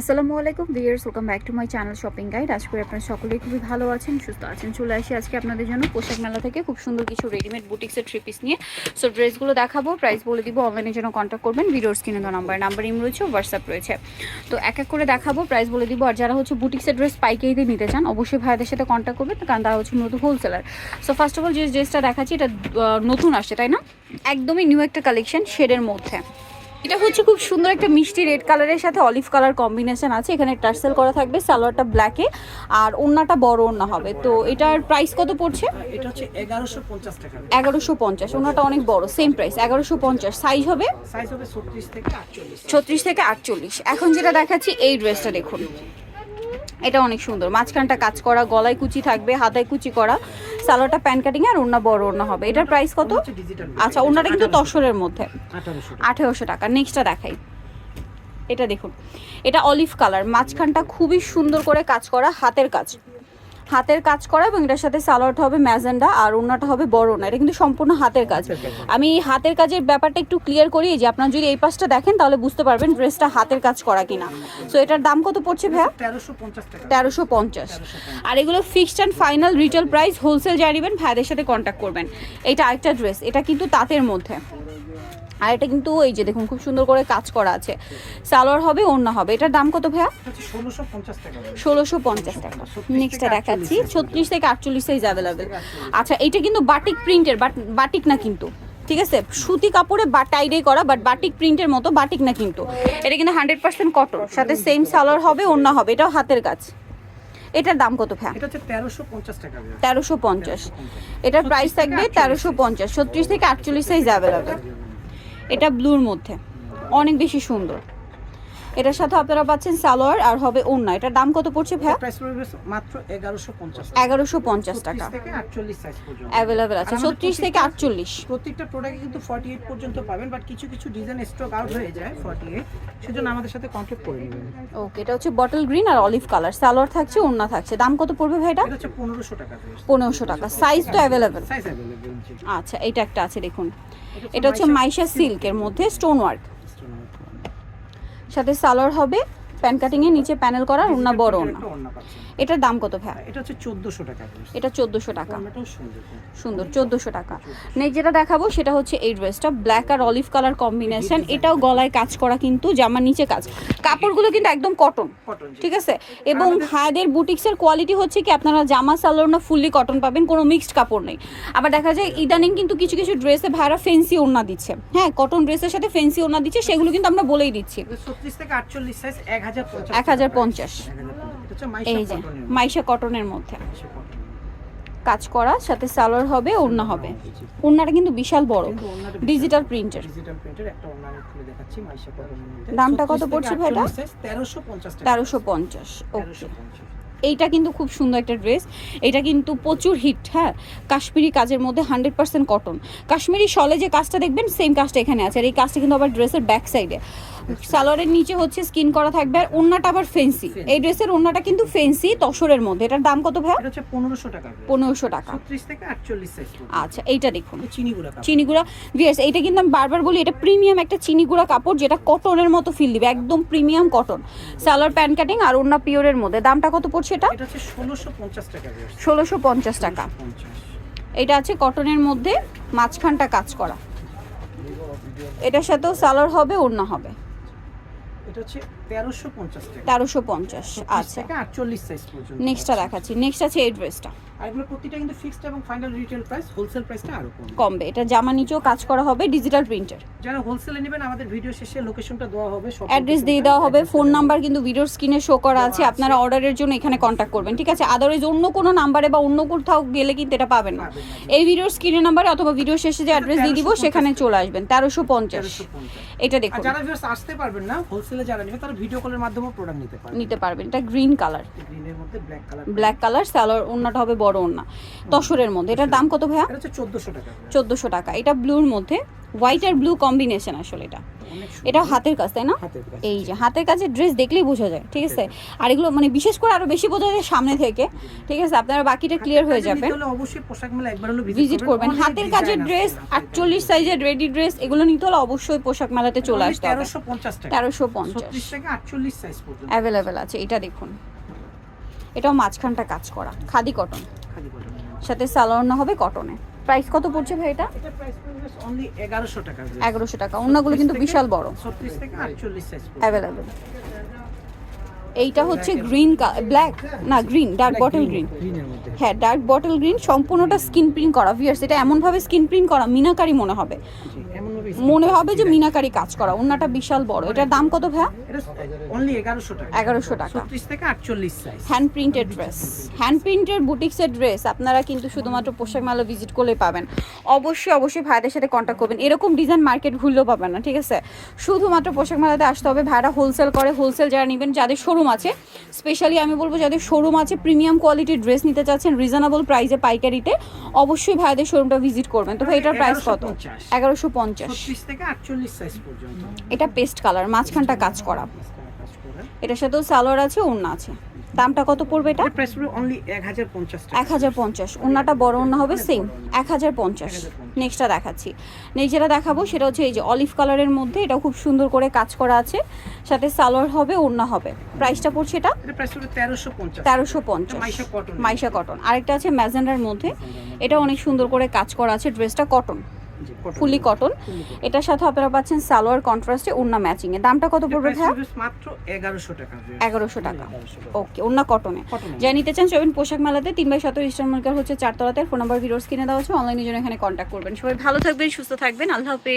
আসসালামু আলাইকুম viewers welcome back to my channel shopping guide আজ করে আপনারা সকলেই খুবই ভালো আছেন, সুস্থ আছেন। চলে আসি আজকে আপনাদের জন্য পোশাক মেলা থেকে খুব সুন্দর কিছু রেডিমেড বুটিক্সের থ্রি পিস নিয়ে। সো ড্রেসগুলো দেখাবো প্রাইস বলে দিব অনলাইনের জন্য কন্ট্যাক্ট করবেন। ভিডিওর স্ক্রিনে দেওয়া নাম্বার নাম্বার ইম রয়েছে হোয়াটসঅ্যাপ রয়েছে। তো এক এক করে দেখাবো প্রাইস বলে দিব। আর যারা হচ্ছে বুটিক্সের ড্রেস পাইকারিতে নিতে চান, অবশ্যই ভাইদের সাথে কন্ট্যাক্ট করবেন, কারণ তারা হচ্ছে মূলত wholesaler so first of all যে ড্রেসটা দেখাচ্ছি, এটা নতুন আসছে, তাই না? একদমই নিউ একটা কালেকশন শেডের মধ্যে। এটা হচ্ছে খুব সুন্দর একটা মিষ্টি রেড কালারের সাথে অলিভ কালার কম্বিনেশন আছে। এখানে টার্সেল করা থাকবে সালোয়ারটা ব্ল্যাকে আর ওড়নাটা বড় ওড়না হবে। তো এটার প্রাইস কত পড়ছে? এটা হচ্ছে এগারোশো পঞ্চাশ টাকা এগারোশো পঞ্চাশ ওনাটা অনেক বড় সেম প্রাইস এগারোশো পঞ্চাশ। সাইজ হবে? সাইজ হবে ছত্রিশ থেকে আটচল্লিশ। ছত্রিশ থেকে আটচল্লিশ। এখন যেটা দেখাচ্ছি এই ড্রেসটা দেখুন। এটা অনেক সুন্দর। মাঝখানটা কাজ করা গলায় কুচি থাকবে হাতায় কুচি করা। সালোয়ারটা প্যান কাটিং আর ওড়না বড় ওড়না হবে। এটার প্রাইস কত? আচ্ছা ওড়নাটা কিন্তু তসরের মধ্যে। আঠারোশো আঠেরোশো টাকা। নেক্সটটা দেখাই। এটা দেখুন। এটা অলিভ কালার মাঝখানটা খুবই সুন্দর করে কাজ করা হাতের কাজ। হাতের কাজ করা এবং এটার সাথে সালোয়ারটা হবে ম্যাজেন্ডা আর ওনাটা হবে বড় না এটা কিন্তু সম্পূর্ণ হাতের কাজ। আমি হাতের কাজের ব্যাপারটা একটু ক্লিয়ার করি যে আপনার যদি এই পাশটা দেখেন তাহলে বুঝতে পারবেন ড্রেসটা হাতের কাজ করা কিনা। সো এটার দাম কত পড়ছে ভাইয়া? তেরোশো পঞ্চাশ তেরোশো পঞ্চাশ। আর এগুলো fixed and final retail price wholesale জানিবেন ভাইদের সাথে কন্ট্যাক্ট করবেন। এটা আরেকটা ড্রেস এটা কিন্তু তাঁতের মধ্যে। আর এটা কিন্তু এই যে দেখুন খুব সুন্দর করে কাজ করা আছে। সালোয়ার হবে ওড়না হবে। এটার দাম কত ভাইয়া? ষোলোশো পঞ্চাশ টাকা ষোলোশো পঞ্চাশ টাকা। নেক্সটটা দেখাচ্ছি। ছত্রিশ থেকে আটচল্লিশ সাইজ অ্যাভেলেবেল আচ্ছা এটা কিন্তু বাটিক প্রিন্টের বাট বাটিক না কিন্তু। ঠিক আছে? সুতি কাপড়ে বা টাইডে করা বাট বাটিক প্রিন্টের মতো বাটিক না কিন্তু। এটা কিন্তু হান্ড্রেড পার্সেন্ট কটন সাথে সেম সালোয়ার হবে ওড়না হবে। এটাও হাতের কাজ। এটার দাম কত পঞ্চাশ তেরোশো পঞ্চাশ। এটার প্রাইস থাকবে তেরোশো পঞ্চাশ। ছত্রিশ থেকে আটচল্লিশ সাইজ অ্যাভেলেবেল এটা ব্লুর মধ্যে। অনেক বেশি সুন্দর। এটার সাথে আপনারা পাচ্ছেন সালোয়ার আর হবে ওড়না। এটার দাম কত পড়ছে পড়বে মাত্র এগারোশো পঞ্চাশ এগারোশো পঞ্চাশ টাকা। থেকে আটচল্লিশ সাইজ পর্যন্ত। অ্যাভেলেবেল আছে। আর আমাদের ছত্রিশ থেকে প্রত্যেকটা- আটচল্লিশ। প্রত্যেকটা প্রোডাক্টে কিন্তু ফর্টি এইট পর্যন্ত পাবেন বাট কিছু কিছু ডিজাইন স্টক আউট হয়ে যায় ফর্টি এইট সেজন্য আমাদের সাথে কন্ট্যাক্ট করে নেবেন। ওকে এটা হচ্ছে বটল গ্রিন আর অলিভ কালার সালোয়ার থাকছে ওড়না থাকছে। দাম কত পড়বে ভাই এটা? হচ্ছে পনেরোশো টাকা পনেরোশো টাকা। সাইজ তো অ্যাভেলেবেল সাইজ জি। আচ্ছা এটা একটা আছে দেখুন। এটা হচ্ছে মাইশা সিল্কের মধ্যে স্টোন ওয়ার্ক সাথে সালোয়ার হবে। প্যান কাটিং এর নিচে প্যানেল করা ওড়না বড় ওড়না একটা এটার দাম কত ভাই এটা হচ্ছে চোদ্দোশো টাকা এটা চোদ্দোশো টাকা। ওড়নাটাও সুন্দর সুন্দর চোদ্দোশো টাকা। নেক্সট যেটা দেখাবো সেটা হচ্ছে এই ড্রেসটা ব্ল্যাক আর অলিভ কালার কম্বিনেশন এটাও গলায় কাজ করা কিন্তু জামার নিচে কাজ। কাপড়গুলো কিন্তু একদম কটন কটন ঠিক আছে? এবং হায়াদের বুটিক্সের কোয়ালিটি হচ্ছে কি আপনারা জামা সালোয়ার না ফুললি কটন পাবেন কোনো মিক্সড কাপড় নেই। আবার দেখা যায় ইদানিং কিন্তু কিছু কিছু ড্রেসে ভাইরা ফেন্সি ওড়না দিচ্ছে। হ্যাঁ কটন ড্রেসের সাথে ফেন্সি ওড়না দিচ্ছে সেগুলো কিন্তু আমরা বলেই দিচ্ছি। ছত্রিশ থেকে আটচল্লিশ সাইজ এক হাজার পঞ্চাশ এই মাইশা যে মাইশা কটনের মধ্যে। কাজ করা সাথে সালোয়ার হবে ওড়না হবে। ওড়নাটা কিন্তু বিশাল বড় ডিজিটাল প্রিন্টের দামটা কত পড়ছে ভাইটা? তেরোশো পঞ্চাশ ওকে। এইটা কিন্তু খুব সুন্দর একটা ড্রেস। এটা কিন্তু প্রচুর হিট হ্যাঁ? কাশ্মীরি কাজের মধ্যে হান্ড্রেড পার্সেন্ট কটন। কাশ্মীরি শলে যে কাজটা দেখবেন সেম কাজটা এখানে আছে। আর এই কাজটা কিন্তু আবার ড্রেসের ব্যাক সাইডে। সালোয়ারের নিচে হচ্ছে স্কিন করা থাকবে আর ওড়নাটা আবার ফেন্সি। এই ড্রেসের ওড়নাটা কিন্তু ফেন্সি তসরের মধ্যে। এটার দাম কত ভাই এটা হচ্ছে পনেরোশো টাকা পনেরোশো টাকা। থেকে সাইজ আচ্ছা এইটা দেখুন। চিনি গুঁড়া কাপড়। চিনিগুড়া। ভিয়ার্স এইটা কিন্তু আমি বারবার বলি এটা প্রিমিয়াম একটা চিনিগুড়া কাপড় যেটা কটনের মতো ফিল দিবে। একদম premium cotton salwar pant cutting আর ওড়না পিওরের মধ্যে। দামটা কত পড়ছে? এটা? এটা ষোলোশো পঞ্চাশ। টাকা। এটা আছে কটনের মধ্যে মাঝখানটা কাজ করা। এটার সাথেও সালোয়ার হবে ওড়না হবে। এটা হচ্ছে তেরোশো পঞ্চাশ আচ্ছা। আটচল্লিশ সাইজ পর্যন্ত নেক্সটটা দেখাচ্ছি নেক্সট আছে এই ড্রেসটা আর এগুলো প্রতিটা কিন্তু ফিক্সড এবং ফাইনাল রিটেল প্রাইস হোলসেল প্রাইসটা আরও কম কমবে এটা জামা নিচেও কাজ করা হবে ডিজিটাল প্রিন্টের যারা হোলসেলে নেবেন আমাদের ভিডিও শেষে লোকেশনটা দেওয়া হবে shop অ্যাড্রেস দিয়ে দেওয়া হবে ফোন নাম্বার কিন্তু ভিডিওর স্ক্রিনে শো করা আছে আপনারা অর্ডারের জন্য এখানে কন্ট্যাক্ট করবেন ঠিক আছে? আদারওয়াইজ অন্য কোনো নাম্বারে বা অন্য কোথাও গেলে কিন্তু এটা পাবেন না। এই ভিডিওর নাম্বারে অথবা ভিডিও শেষে যে অ্যাড্রেস দিয়ে দিব সেখানে চলে আসবেন তেরোশো পঞ্চাশ। এটা দেখুন। যারা ভিউয়ার্স আসতে পারবেন না হোলসেলে যারা নেবে তারা ভিডিও কলের মাধ্যমে প্রোডাক্ট নিতে পারবেন। নিতে পারবেন। এটা গ্রিন কালার গ্রিনের মধ্যে black colour black colour salwar ওড়নাটা হবে বড় ওন্না তসরের মধ্যে। এটার দাম কত ভাইয়া? এটা হচ্ছে চোদ্দোশো টাকা। চোদ্দোশো টাকা। এটা ব্লুর মধ্যে হোয়াইট আর ব্লু কম্বিনেশন আসলে এটা। এটা হাতের কাজ তাই না? এই যে হাতের কাছে ড্রেস দেখলেই বোঝা যায় ঠিক আছে? আর এগুলো মানে বিশেষ করে আরও বেশি বোঝা যায় সামনে থেকে ঠিক আছে? আপনারা বাকিটা ক্লিয়ার হয়ে যাবে। অবশ্যই পোশাক মেলা একবার হলো ভিজিট করবেন। হাতের কাজের ড্রেস আটচল্লিশ সাইজের রেডি ড্রেস এগুলো নিতে হলে অবশ্যই পোশাক মেলাতে চলে আসতে হবে। তেরোশো পঞ্চাশ টাকা। তেরোশো পঞ্চাশ। ছত্রিশ থেকে আটচল্লিশ সাইজ পর্যন্ত। অ্যাভেলেবেল আছে এটা দেখুন। এটাও মাঝখানটা কাজ করা। খাদি কটন খালি বটন। সাথে সালোয়ার না হবে কটনে প্রাইস কত পড়ছে ভাই এটা? এটা প্রাইস পড়বে অনলি এগারোশো টাকা। এগারোশো টাকা। অন্যগুলো কিন্তু বিশাল বড়। ছত্রিশ থেকে আটচল্লিশ সাইজ অ্যাভেলেবেল এইটা হচ্ছে গ্রিন ব্ল্যাক না গ্রিন ডার্ক বটল গ্রিন হ্যাঁ ডার্ক বটল গ্রিন সম্পূর্ণটা স্কিন প্রিন্ট করা। ভিয়ার্স এটা এমনভাবে স্কিন প্রিন্ট করা মিনাকারি মনে হবে। মনে হবে যে মিনাকারি কাজ করা ওনাটা বিশাল বড়। এটার দাম কত ভাইয়া? অনলি এগারোশো টাকা। এগারোশো টাকা। ছত্রিশ থেকে size hand printed dress hand printed বুটিক্সের ড্রেস আপনারা কিন্তু শুধুমাত্র পোশাক মেলা ভিজিট করলে পাবেন। অবশ্যই অবশ্যই ভাইদের সাথে কন্ট্যাক্ট করবেন। এরকম ডিজাইন মার্কেট ভুললেও পাবেন না ঠিক আছে? শুধুমাত্র পোশাক মেলাতে আসতে হবে। ভাইরা হোলসেল করে হোলসেল যারা নেবেন যাদের শোরুম আছে। স্পেশালি আমি বলব যাদের শোরুম আছে প্রিমিয়াম কোয়ালিটির ড্রেস নিতে চাচ্ছেন রিজনেবল প্রাইসে পাইকারিতে অবশ্যই ভাইদের শোরুমটা ভিজিট করবেন। তো ভাই এটার প্রাইস কত? এগারোশো পঞ্চাশ। থেকে আটচল্লিশ এটা পেস্ট কালার মাঝখানটা কাজ করা। এটার সাথেও সালোয়ার আছে ওড়না আছে। দামটা কত পড়বে এটা? প্রাইস পড়বে অনলি এক হাজার পঞ্চাশ টাকা। এক হাজার পঞ্চাশ। ওনাটা বড় ওনা হবে সেম এক হাজার পঞ্চাশ। নেক্সটটা দেখাচ্ছি। নেক্সট যেটা দেখাবো সেটা হচ্ছে এই যে অলিভ কালারের মধ্যে এটা খুব সুন্দর করে কাজ করা আছে। সাথে সালোয়ার হবে ওড়না হবে। প্রাইসটা পড়ছে এটা? প্রাইস পড়বে তেরোশো পঞ্চাশ। তেরোশো পঞ্চাশ। মাইশা কটন মাইশা কটন আরেকটা আছে ম্যাজেন্ডার মধ্যে। এটা অনেক সুন্দর করে কাজ করা আছে। ড্রেসটা কটন। ফুলি কটন এটার সাথে আপনারা পাচ্ছেন সালোয়ার কন্ট্রাস্টে ওন্না ম্যাচিং এ। দামটা কত পড়বে ভাই মাত্র 1100 টাকা। 1100 টাকা। ওকে ওন্না কটনে যা নিতে চান সবেন পোশাক মেলাতে। 3 বাই সতেরো ইস্টার মার্কার হচ্ছে চারতলাতে। ফোন নাম্বার ভিডিওস কিনে দেওয়া আছে। অনলাইনে জন্য এখানে কন্ট্যাক্ট করবেন। সবাই ভালো থাকবেন সুস্থ থাকবেন। আল্লাহ হাফেজ।